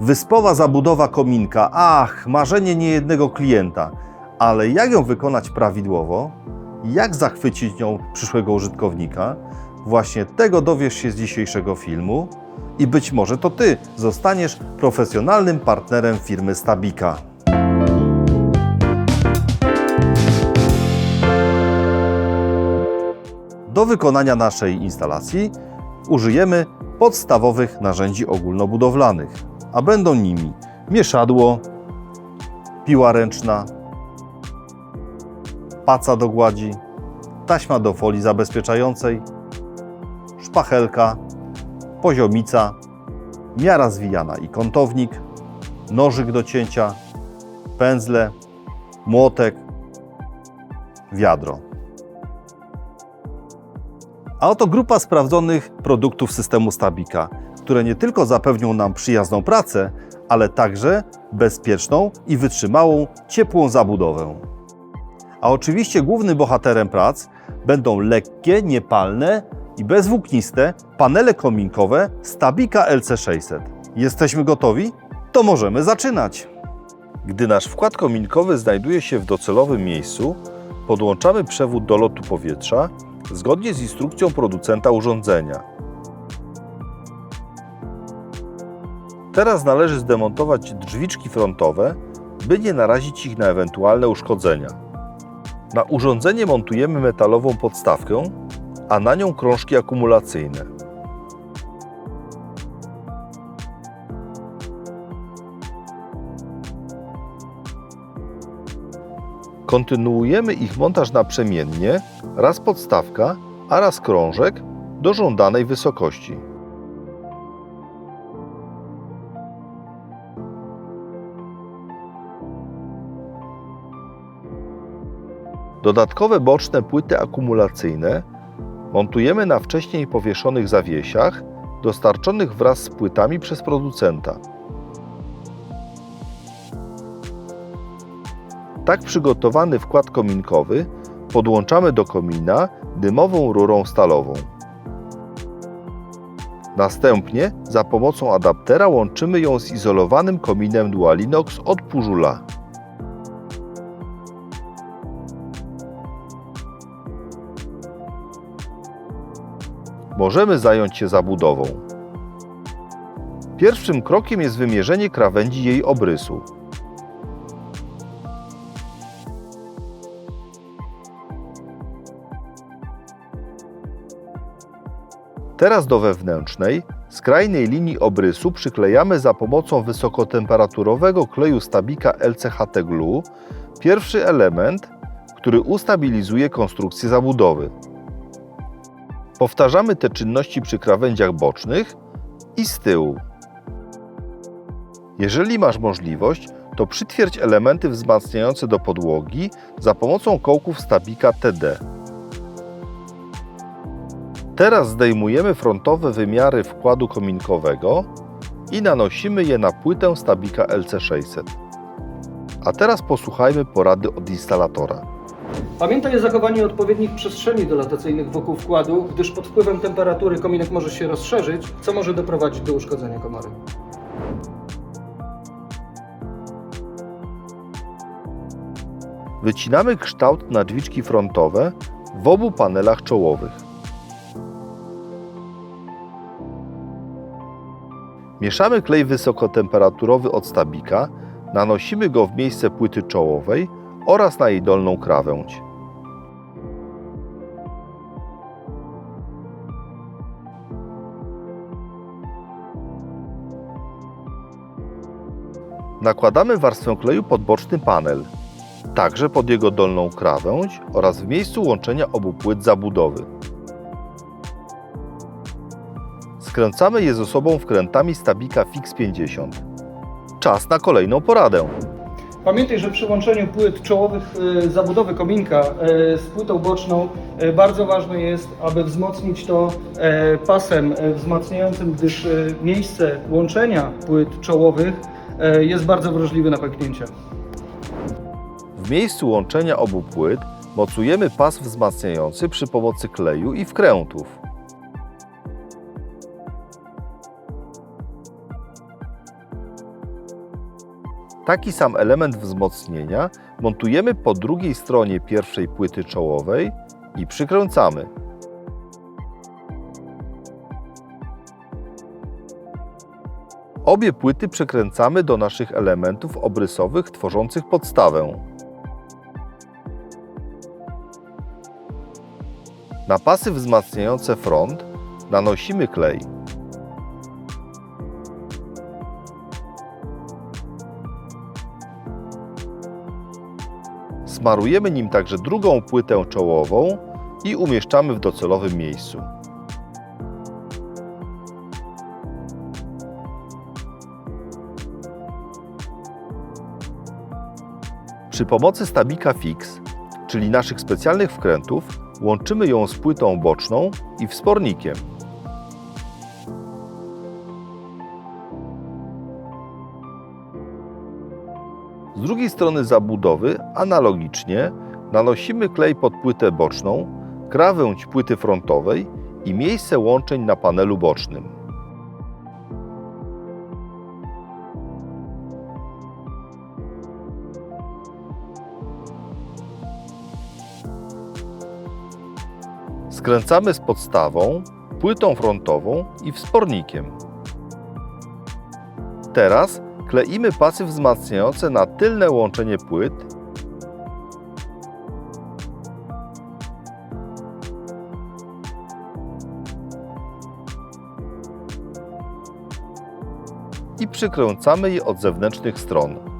Wyspowa zabudowa kominka. Ach, marzenie niejednego klienta. Ale jak ją wykonać prawidłowo? Jak zachwycić nią przyszłego użytkownika? Właśnie tego dowiesz się z dzisiejszego filmu i być może to Ty zostaniesz profesjonalnym partnerem firmy Stabika. Do wykonania naszej instalacji użyjemy podstawowych narzędzi ogólnobudowlanych, a będą nimi mieszadło, piła ręczna, paca do gładzi, taśma do folii zabezpieczającej, szpachelka, poziomica, miara zwijana i kątownik, nożyk do cięcia, pędzle, młotek, wiadro. A oto grupa sprawdzonych produktów systemu Stabika, które nie tylko zapewnią nam przyjazną pracę, ale także bezpieczną i wytrzymałą, ciepłą zabudowę. A oczywiście głównym bohaterem prac będą lekkie, niepalne i bezwłókniste panele kominkowe Stabika LC600. Jesteśmy gotowi? To możemy zaczynać! Gdy nasz wkład kominkowy znajduje się w docelowym miejscu, podłączamy przewód do lotu powietrza zgodnie z instrukcją producenta urządzenia. Teraz należy zdemontować drzwiczki frontowe, by nie narazić ich na ewentualne uszkodzenia. Na urządzenie montujemy metalową podstawkę, a na nią krążki akumulacyjne. Kontynuujemy ich montaż naprzemiennie, raz podstawka, a raz krążek do żądanej wysokości. Dodatkowe boczne płyty akumulacyjne montujemy na wcześniej powieszonych zawiesiach dostarczonych wraz z płytami przez producenta. Tak przygotowany wkład kominkowy podłączamy do komina dymową rurą stalową. Następnie za pomocą adaptera łączymy ją z izolowanym kominem Dualinox od Pużula. Możemy zająć się zabudową. Pierwszym krokiem jest wymierzenie krawędzi jej obrysu. Teraz do wewnętrznej, skrajnej linii obrysu przyklejamy za pomocą wysokotemperaturowego kleju Stabika LCHT Glue pierwszy element, który ustabilizuje konstrukcję zabudowy. Powtarzamy te czynności przy krawędziach bocznych i z tyłu. Jeżeli masz możliwość, to przytwierdź elementy wzmacniające do podłogi za pomocą kołków Stabika TD. Teraz zdejmujemy frontowe wymiary wkładu kominkowego i nanosimy je na płytę Stabika LC600. A teraz posłuchajmy porady od instalatora. Pamiętaj o zachowaniu odpowiednich przestrzeni dolatacyjnych wokół wkładu, gdyż pod wpływem temperatury kominek może się rozszerzyć, co może doprowadzić do uszkodzenia komory. Wycinamy kształt na drzwiczki frontowe w obu panelach czołowych. Mieszamy klej wysokotemperaturowy od stabika, nanosimy go w miejsce płyty czołowej oraz na jej dolną krawędź. Nakładamy warstwę kleju pod boczny panel, także pod jego dolną krawędź oraz w miejscu łączenia obu płyt zabudowy. Skręcamy je ze sobą wkrętami Stabika Fix 50. Czas na kolejną poradę. Pamiętaj, że przy łączeniu płyt czołowych e, zabudowy kominka e, z płytą boczną e, bardzo ważne jest, aby wzmocnić to pasem wzmacniającym, gdyż miejsce łączenia płyt czołowych jest bardzo wrażliwe na pęknięcia. W miejscu łączenia obu płyt mocujemy pas wzmacniający przy pomocy kleju i wkrętów. Taki sam element wzmocnienia montujemy po drugiej stronie pierwszej płyty czołowej i przykręcamy. Obie płyty przykręcamy do naszych elementów obrysowych tworzących podstawę. Na pasy wzmacniające front nanosimy klej. Smarujemy nim także drugą płytę czołową i umieszczamy w docelowym miejscu. Przy pomocy stabika fix, czyli naszych specjalnych wkrętów, łączymy ją z płytą boczną i wspornikiem. Drugiej strony zabudowy analogicznie nanosimy klej pod płytę boczną, krawędź płyty frontowej i miejsce łączeń na panelu bocznym. Skręcamy z podstawą, płytą frontową i wspornikiem. Teraz kleimy pasy wzmacniające na tylne łączenie płyt i przykręcamy je od zewnętrznych stron.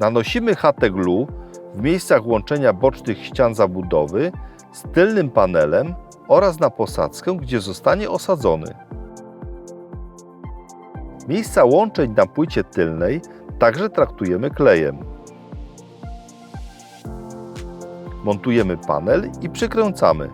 Nanosimy HT glue w miejscach łączenia bocznych ścian zabudowy z tylnym panelem oraz na posadzkę, gdzie zostanie osadzony. Miejsca łączeń na płycie tylnej także traktujemy klejem. Montujemy panel i przykręcamy.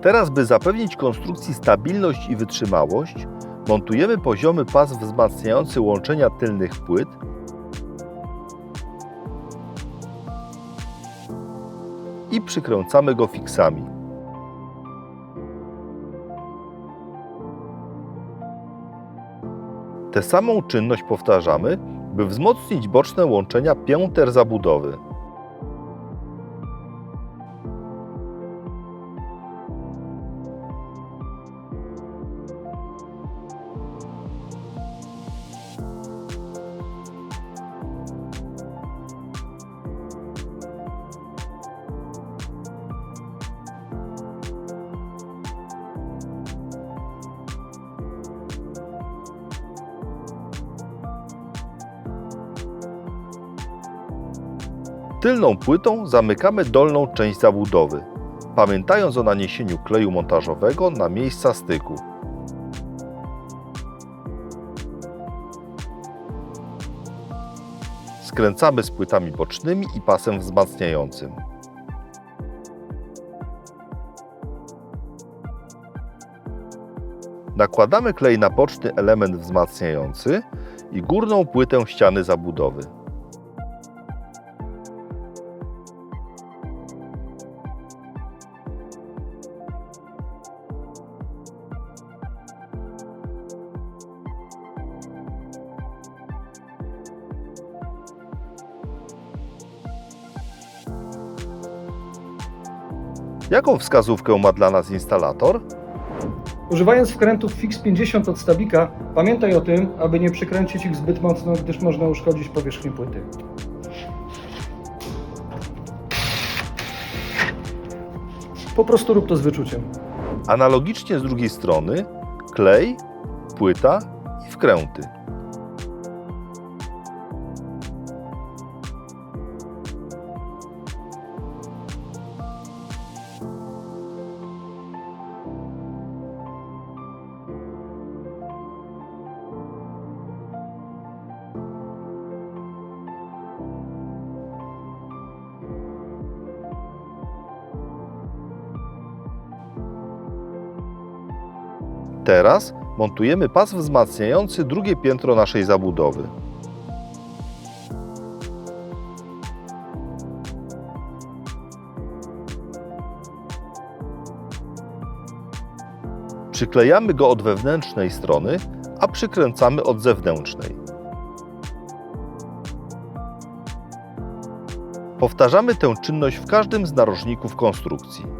Teraz, by zapewnić konstrukcji stabilność i wytrzymałość, montujemy poziomy pas wzmacniający łączenia tylnych płyt i przykręcamy go fiksami. Tę samą czynność powtarzamy, by wzmocnić boczne łączenia pięter zabudowy. Tylną płytą zamykamy dolną część zabudowy, pamiętając o naniesieniu kleju montażowego na miejsca styku. Skręcamy z płytami bocznymi i pasem wzmacniającym. Nakładamy klej na boczny element wzmacniający i górną płytę ściany zabudowy. Jaką wskazówkę ma dla nas instalator? Używając wkrętów Fix 50 od Stabika, pamiętaj o tym, aby nie przykręcić ich zbyt mocno, gdyż można uszkodzić powierzchnię płyty. Po prostu rób to z wyczuciem. Analogicznie z drugiej strony klej, płyta i wkręty. Teraz montujemy pas wzmacniający drugie piętro naszej zabudowy. Przyklejamy go od wewnętrznej strony, a przykręcamy od zewnętrznej. Powtarzamy tę czynność w każdym z narożników konstrukcji.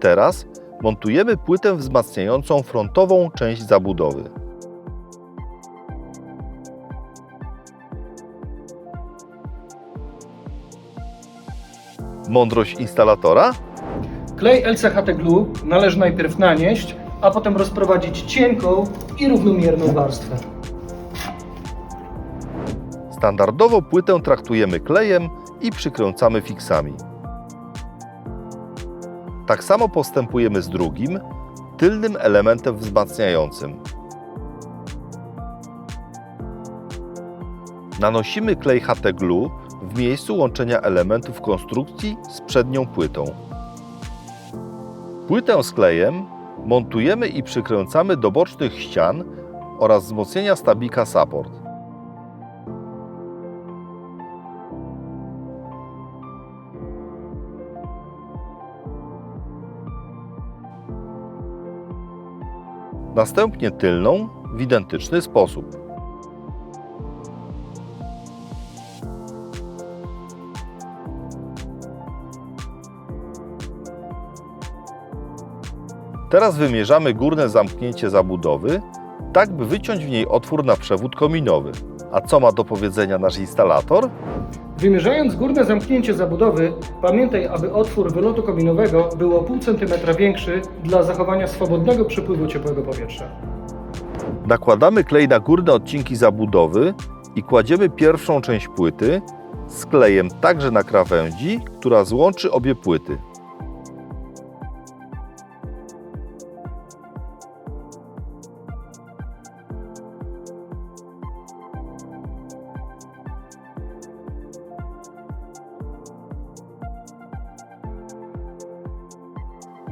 Teraz montujemy płytę wzmacniającą frontową część zabudowy. Mądrość instalatora? Klej LCHT Glue należy najpierw nanieść, a potem rozprowadzić cienką i równomierną warstwę. Standardowo płytę traktujemy klejem i przykręcamy fiksami. Tak samo postępujemy z drugim, tylnym elementem wzmacniającym. Nanosimy klej HT Glue w miejscu łączenia elementów konstrukcji z przednią płytą. Płytę z klejem montujemy i przykręcamy do bocznych ścian oraz wzmocnienia stabika support. Następnie tylną w identyczny sposób. Teraz wymierzamy górne zamknięcie zabudowy, tak by wyciąć w niej otwór na przewód kominowy. A co ma do powiedzenia nasz instalator? Wymierzając górne zamknięcie zabudowy, pamiętaj, aby otwór wylotu kominowego był o pół centymetra większy dla zachowania swobodnego przepływu ciepłego powietrza. Nakładamy klej na górne odcinki zabudowy i kładziemy pierwszą część płyty z klejem także na krawędzi, która złączy obie płyty.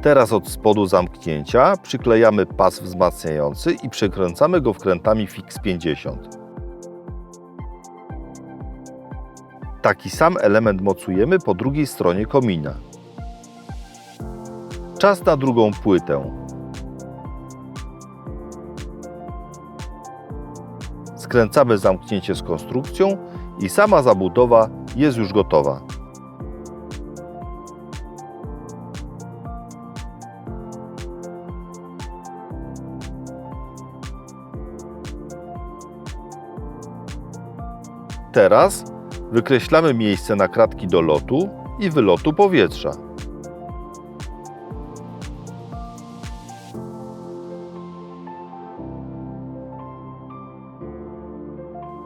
Teraz od spodu zamknięcia przyklejamy pas wzmacniający i przykręcamy go wkrętami Fix 50. Taki sam element mocujemy po drugiej stronie komina. Czas na drugą płytę. Skręcamy zamknięcie z konstrukcją i sama zabudowa jest już gotowa. Teraz wykreślamy miejsce na kratki do lotu i wylotu powietrza.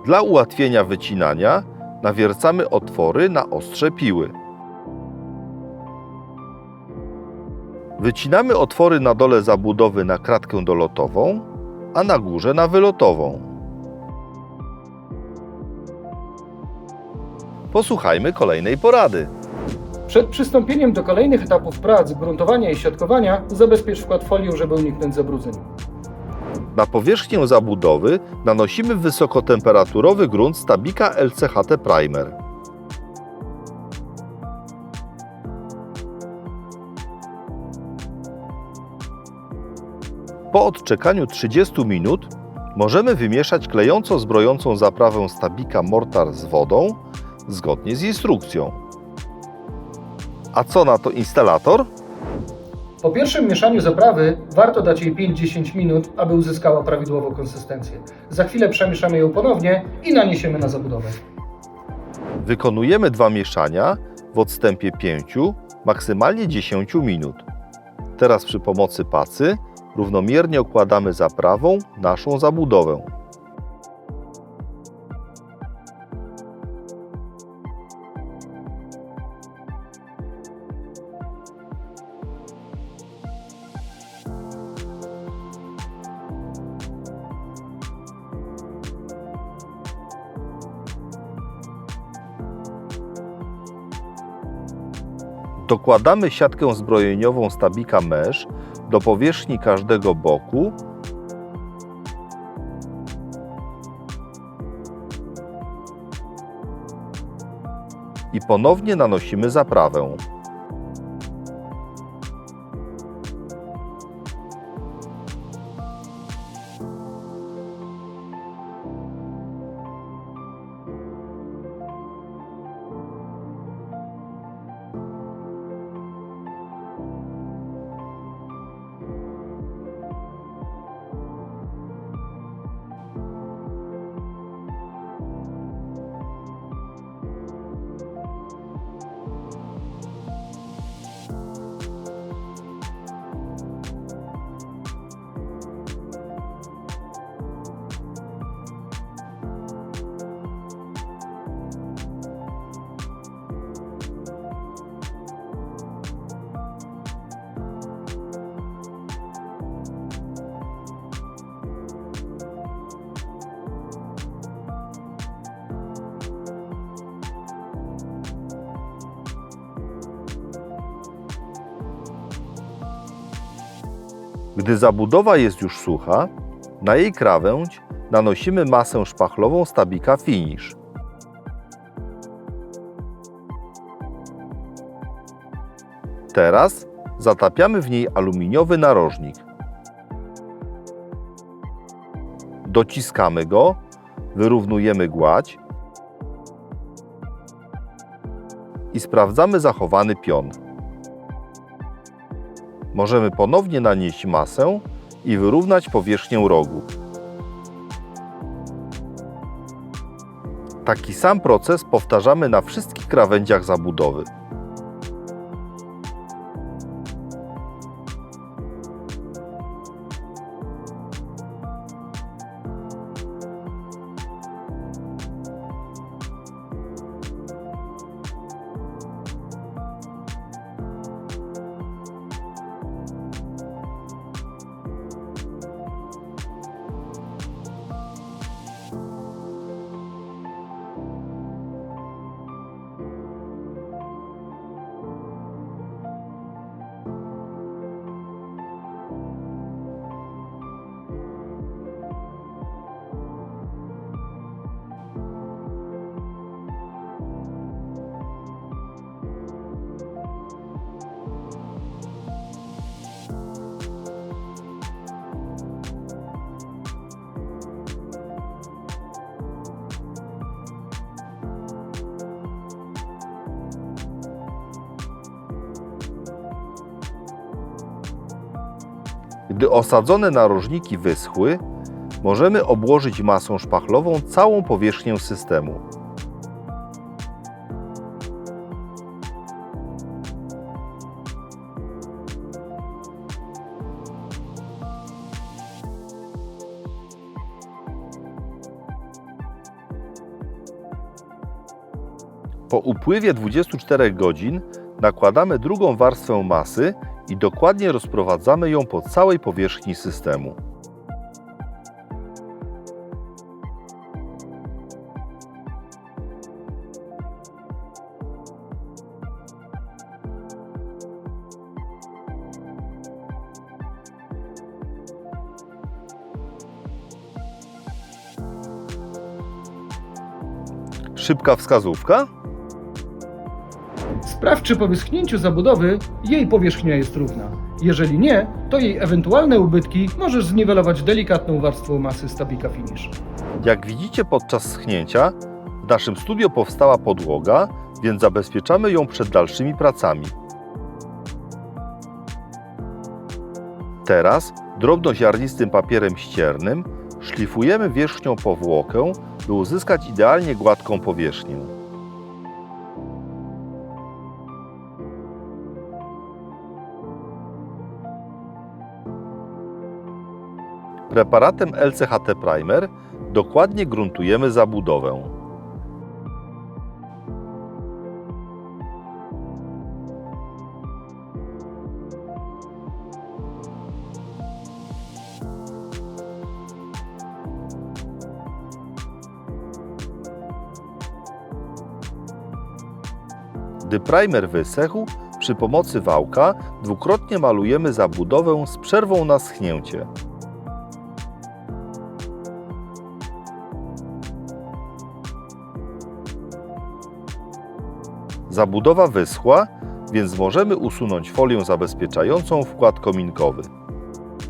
Dla ułatwienia wycinania nawiercamy otwory na ostrze piły. Wycinamy otwory na dole zabudowy na kratkę dolotową, a na górze na wylotową. Posłuchajmy kolejnej porady. Przed przystąpieniem do kolejnych etapów prac, gruntowania i siatkowania, zabezpiecz wkład folią, żeby uniknąć zabrudzeń. Na powierzchnię zabudowy nanosimy wysokotemperaturowy grunt Stabika LCHT Primer. Po odczekaniu 30 minut możemy wymieszać klejąco zbrojącą zaprawę Stabika Mortar z wodą zgodnie z instrukcją. A co na to instalator? Po pierwszym mieszaniu zaprawy warto dać jej 5-10 minut, aby uzyskała prawidłową konsystencję. Za chwilę przemieszamy ją ponownie i naniesiemy na zabudowę. Wykonujemy dwa mieszania w odstępie 5, maksymalnie 10 minut. Teraz przy pomocy pacy równomiernie okładamy zaprawą naszą zabudowę. Dokładamy siatkę zbrojeniową stabika mesh do powierzchni każdego boku i ponownie nanosimy zaprawę. Gdy zabudowa jest już sucha, na jej krawędź nanosimy masę szpachlową stabika finish. Teraz zatapiamy w niej aluminiowy narożnik. Dociskamy go, wyrównujemy gładź i sprawdzamy zachowany pion. Możemy ponownie nanieść masę i wyrównać powierzchnię rogu. Taki sam proces powtarzamy na wszystkich krawędziach zabudowy. Gdy osadzone narożniki wyschły, możemy obłożyć masą szpachlową całą powierzchnię systemu. Po upływie 24 godzin nakładamy drugą warstwę masy i dokładnie rozprowadzamy ją po całej powierzchni systemu. Szybka wskazówka? Sprawdź, czy po wyschnięciu zabudowy jej powierzchnia jest równa. Jeżeli nie, to jej ewentualne ubytki możesz zniwelować delikatną warstwą masy stabika finish. Jak widzicie podczas schnięcia, w naszym studio powstała podłoga, więc zabezpieczamy ją przed dalszymi pracami. Teraz drobnoziarnistym papierem ściernym szlifujemy wierzchnią powłokę, by uzyskać idealnie gładką powierzchnię. Preparatem LCHT Primer dokładnie gruntujemy zabudowę. Gdy primer wysechł, przy pomocy wałka dwukrotnie malujemy zabudowę z przerwą na schnięcie. Zabudowa wyschła, więc możemy usunąć folię zabezpieczającą wkład kominkowy.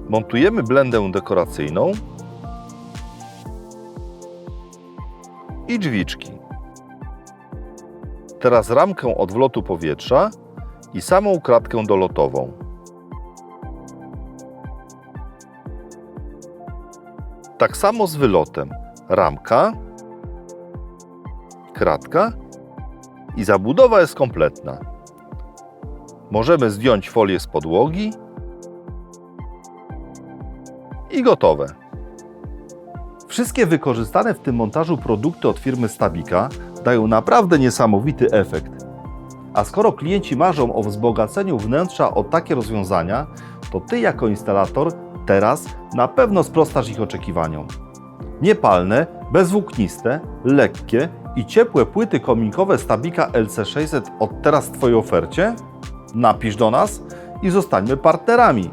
Montujemy blendę dekoracyjną i drzwiczki. Teraz ramkę od wlotu powietrza i samą kratkę dolotową. Tak samo z wylotem. Ramka, kratka i zabudowa jest kompletna. Możemy zdjąć folię z podłogi i gotowe. Wszystkie wykorzystane w tym montażu produkty od firmy Stabika dają naprawdę niesamowity efekt. A skoro klienci marzą o wzbogaceniu wnętrza o takie rozwiązania, to Ty jako instalator teraz na pewno sprostasz ich oczekiwaniom. Niepalne, bezwłókniste, lekkie i ciepłe płyty kominkowe Stabika LC600 od teraz w Twojej ofercie? Napisz do nas i zostańmy partnerami.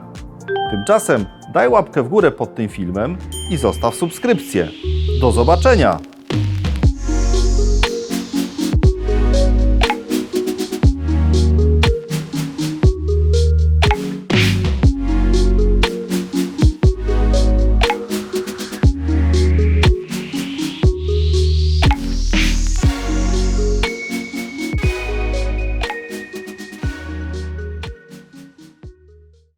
Tymczasem daj łapkę w górę pod tym filmem i zostaw subskrypcję. Do zobaczenia!